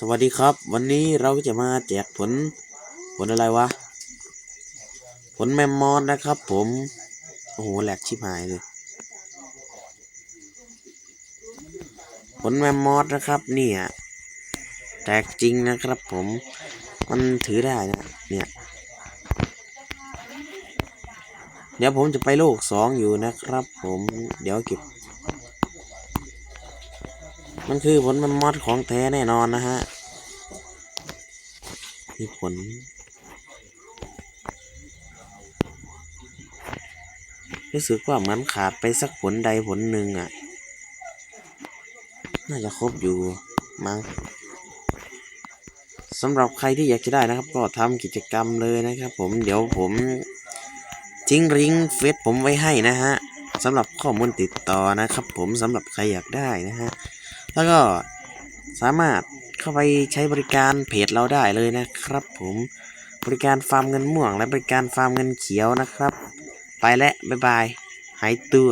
สวัสดีครับ วันนี้เราจะมาแจกผล ผลอะไรวะ ผลแมมมอสนะครับผม โอ้โหแหลกชิบหายเลย ผลแมมมอสนะครับเนี่ยแตกจริงนะครับผม มันถือได้นะเนี่ย เดี๋ยวผมจะไปโลกสองอยู่นะครับผม เดี๋ยวเก็บ มันคือผลแมมมอสของแท้แน่นอนนะฮะมีผลรู้สึกว่าเหมือนขาดไปสักผลใดผลหนึ่งอะ น่าจะครบอยู่มั้งสำหรับใครที่อยากจะได้นะครับ ก็ทำกิจกรรมเลยนะครับ ผมเดี๋ยวผมทิ้งลิงเฟซผมไว้ให้นะฮะสำหรับข้อมูลติดต่อนะครับ ผมสำหรับใครอยากได้นะฮะ แล้วก็สามารถเข้าไปใช้บริการเพจเราได้เลยนะครับ ผมบริการฟาร์มเงินม่วง และบริการฟาร์มเงินเขียวนะครับ ไปแล้วบ๊ายบาย หายตัว